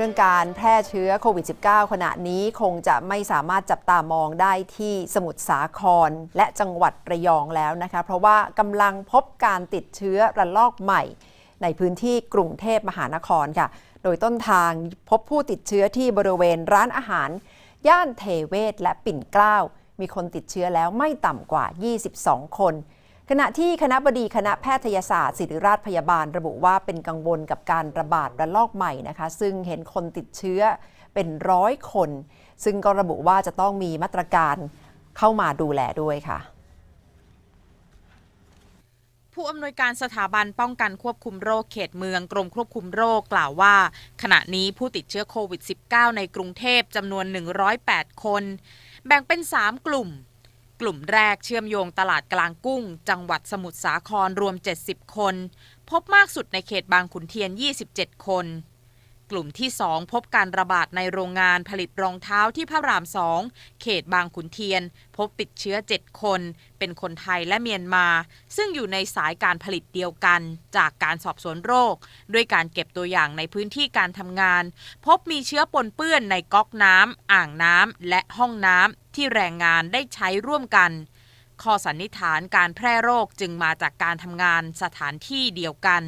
เรื่องการแพร่เชื้อโควิด -19 ขณะนี้คงจะไม่สามารถจับตามองได้ที่สมุทรสาครและจังหวัดระยองแล้วนะคะ เพราะว่ากำลังพบการติดเชื้อระลอกใหม่ ในพื้นที่กรุงเทพมหานครค่ะ โดยต้นทางพบผู้ติดเชื้อที่บริเวณร้านอาหาร ย่านเทเวศและปิ่นเกล้า มีคนติดเชื้อแล้วไม่ต่ำกว่า 22 คน ขณะที่คณะบดีคณะแพทยศาสตร์ศิริราชพยาบาลระบุว่าเป็นกังวลกับการระบาดระลอกใหม่นะคะ ซึ่งเห็นคนติดเชื้อเป็นร้อยคน ซึ่งก็ระบุว่าจะต้องมีมาตรการเข้ามาดูแลด้วยค่ะผู้อำนวยการสถาบันป้องกันควบคุมโรคเขตเมืองกรมควบคุมโรคกล่าวว่า ขณะนี้ผู้ติดเชื้อโควิด -19 ในกรุงเทพจำนวน 108 คน แบ่งเป็น 3 กลุ่ม กลุ่มแรกเชื่อมโยงตลาดกลางกุ้ง จังหวัดสมุทรสาครรวม 70 คน พบมากสุดในเขตบางขุนเทียน 27 คน กลุ่มที่ 2 พบการระบาดในโรงงานผลิตรองเท้าที่พระรามสองเขตบางขุนเทียน พบติดเชื้อ 7 คน เป็นคนไทยและเมียนมา ซึ่งอยู่ในสายการผลิตเดียวกัน จากการสอบสวนโรค ด้วยการเก็บตัวอย่างในพื้นที่การทำงาน พบมีเชื้อปนเปื้อนในก๊อกน้ำอ่างน้ำและห้องน้ำที่แรงงานได้ใช้ร่วมกันข้อสันนิษฐานการแพร่โรคจึงมาจากการทำงานสถานที่เดียวกัน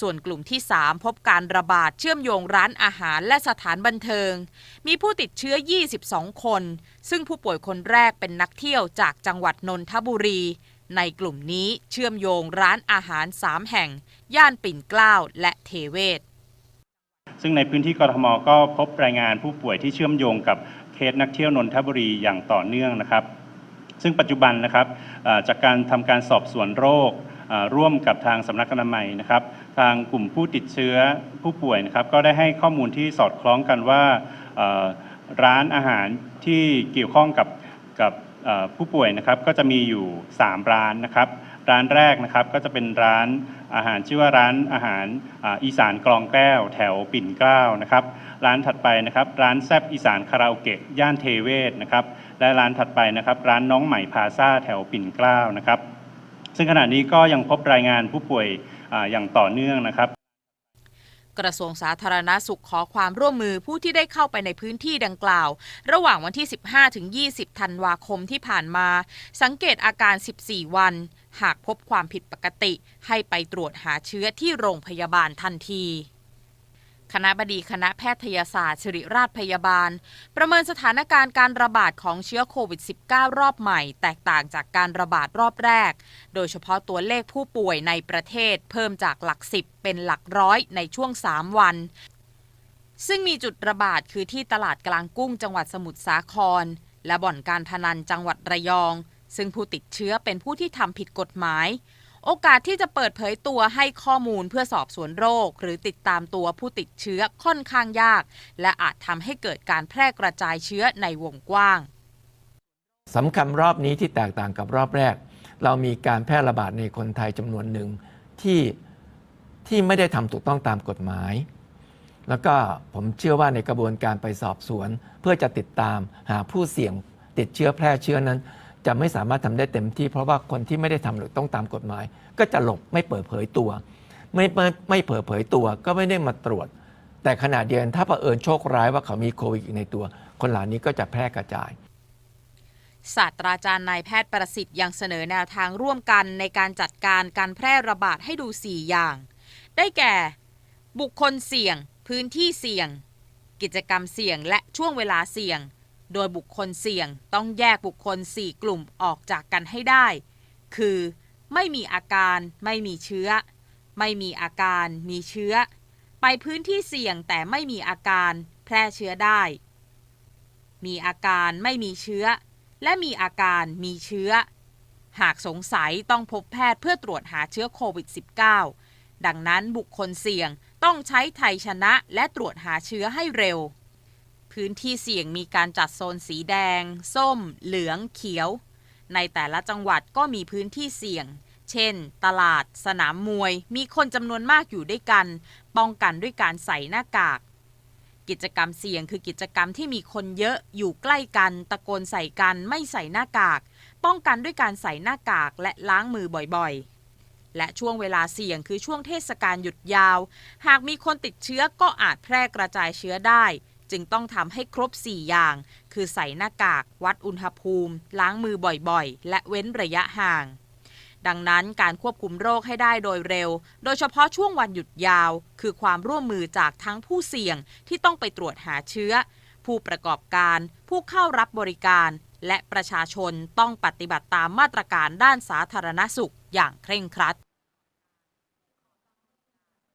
ส่วนกลุ่มที่ 3 พบการระบาดเชื่อมโยงร้านอาหารและสถานบันเทิง มีผู้ติดเชื้อ 22 คน ซึ่งผู้ป่วยคนแรกเป็นนักเที่ยวจากจังหวัดนนทบุรี ในกลุ่มนี้เชื่อมโยงร้านอาหาร 3 แห่ง ย่านปิ่นเกล้าและเทเวศ ซึ่งในพื้นที่กรทมก็พบรายงานผู้ป่วยที่เชื่อมโยงกับเคสนักเที่ยวนนทบุรีอย่างต่อเนื่องนะครับ ซึ่งปัจจุบันนะครับจากการทำการสอบสวนโรคร่วมกับทางสำนักอนามัยนะครับ ทางกลุ่มผู้ติดเชื้อผู้ป่วยนะครับก็ได้ให้ข้อมูลที่สอดคล้องกันว่าร้านอาหารที่เกี่ยวข้องกับกับผู้ป่วยนะครับก็จะมีอยู่ 3 ร้านนะครับ ร้านแรกนะครับก็จะเป็นร้านอาหารชื่อว่าร้านอาหารอีสานกลองแก้ว แถวปิ่นเกล้านะครับ ร้านถัดไปนะครับร้านแซบอีสานคาราโอเกะย่านเทเวศนะครับและร้านถัดไปนะครับร้านน้องใหม่พาซาแถวปิ่นเกล้านะครับ ซึ่งขณะนี้ก็ยังพบรายงานผู้ป่วย อย่างต่อเนื่องนะครับ กระทรวงสาธารณาสุขขอความร่วมมือผู้ที่ได้เข้าไปในพื้นที่ดังกล่าว ระหว่างวันที่ 15 ถึง 20 ธันวาคมที่ผ่านมา สังเกตอาการ 14 วัน หากพบความผิดปกติ ให้ไปตรวจหาเชื้อที่โรงพยาบาลทันที คณะบดีคณะแพทยศาสตร์ศิริราชพยาบาล ประเมินสถานการณ์การระบาดของเชื้อโควิด -19 รอบใหม่ แตกต่างจากการระบาดรอบแรก โดยเฉพาะตัวเลขผู้ป่วยในประเทศเพิ่มจากหลักสิบเป็นหลักร้อยในช่วง 3 วันซึ่งมีจุดระบาดคือที่ตลาดกลางกุ้งจังหวัดสมุทรสาคร และบ่อนการพนันจังหวัดระยอง ซึ่งผู้ติดเชื้อเป็นผู้ที่ทำผิดกฎหมาย โอกาสที่จะเปิดเผยตัวให้ข้อมูลเพื่อสอบสวนโรค หรือติดตามตัวผู้ติดเชื้อค่อนข้างยาก และอาจทำให้เกิดการแพร่กระจายเชื้อในวงกว้างสำคัญรอบนี้ที่แตกต่างกับรอบแรก เรามีการแพร่ระบาดในคนไทยจำนวนหนึ่งที่ที่ไม่ได้ทำถูกต้องตามกฎหมาย แล้วก็ผมเชื่อว่าในกระบวนการไปสอบสวน เพื่อจะติดตามหาผู้เสี่ยงติดเชื้อแพร่เชื้อนั้น จะไม่สามารถทำได้เต็มที่ เพราะว่าคนที่ไม่ได้ทำหรือต้องตามกฎหมาย ก็จะหลบไม่เปิดเผยตัวไม่ไม่ไม่เปิดเผยตัวก็ไม่ได้มาตรวจ แต่ขณะเดียวกันถ้าเผอิญโชคร้ายว่าเขามีโควิดอยู่ในตัว คนเหล่านี้ก็จะแพร่กระจายศาสตราจารย์นายแพทย์ประสิทธิ์ยังเสนอแนวทางร่วมกันในการจัดการการแพร่ระบาดให้ดู 4 อย่าง ได้แก่ บุคคลเสี่ยง พื้นที่เสี่ยง กิจกรรมเสี่ยงและช่วงเวลาเสี่ยง โดยบุคคลเสี่ยงต้องแยกบุคคล 4 กลุ่มออกจากกันให้ได้ คือ ไม่มีอาการไม่มีเชื้อ ไม่มีอาการมีเชื้อ ไปพื้นที่เสี่ยงแต่ไม่มีอาการแพร่เชื้อได้ มีอาการไม่มีเชื้อ และมีอาการมีเชื้อ หากสงสัยต้องพบแพทย์เพื่อตรวจหาเชื้อโควิด -19 ดังนั้นบุคคลเสี่ยงต้องใช้ไทยชนะและตรวจหาเชื้อให้เร็ว พื้นที่เสี่ยงมีการจัดโซนสีแดง ส้ม เหลือง เขียว ในแต่ละจังหวัดก็มีพื้นที่เสี่ยง เช่น ตลาด สนามมวย มีคนจำนวนมากอยู่ด้วยกัน ป้องกันด้วยการใส่หน้ากาก กิจกรรมเสี่ยงคือกิจกรรมที่มีคนเยอะอยู่ใกล้กัน ตะโกนใส่กันไม่ใส่หน้ากาก ป้องกันด้วยการใส่หน้ากากและล้างมือบ่อยๆและช่วงเวลาเสี่ยงคือช่วงเทศกาลหยุดยาว หากมีคนติดเชื้อก็อาจแพร่กระจายเชื้อได้ จึงต้องทำให้ครบ 4 อย่าง คือใส่หน้ากาก วัดอุณหภูมิ ล้างมือบ่อยๆ และเว้นระยะห่าง ดังนั้นการควบคุมโรคให้ได้โดยเร็ว โดยเฉพาะช่วงวันหยุดยาว คือความร่วมมือจากทั้งผู้เสี่ยงที่ต้องไปตรวจหาเชื้อ ผู้ประกอบการ ผู้เข้ารับบริการ และประชาชนต้องปฏิบัติตามมาตรการด้านสาธารณสุขอย่างเคร่งครัด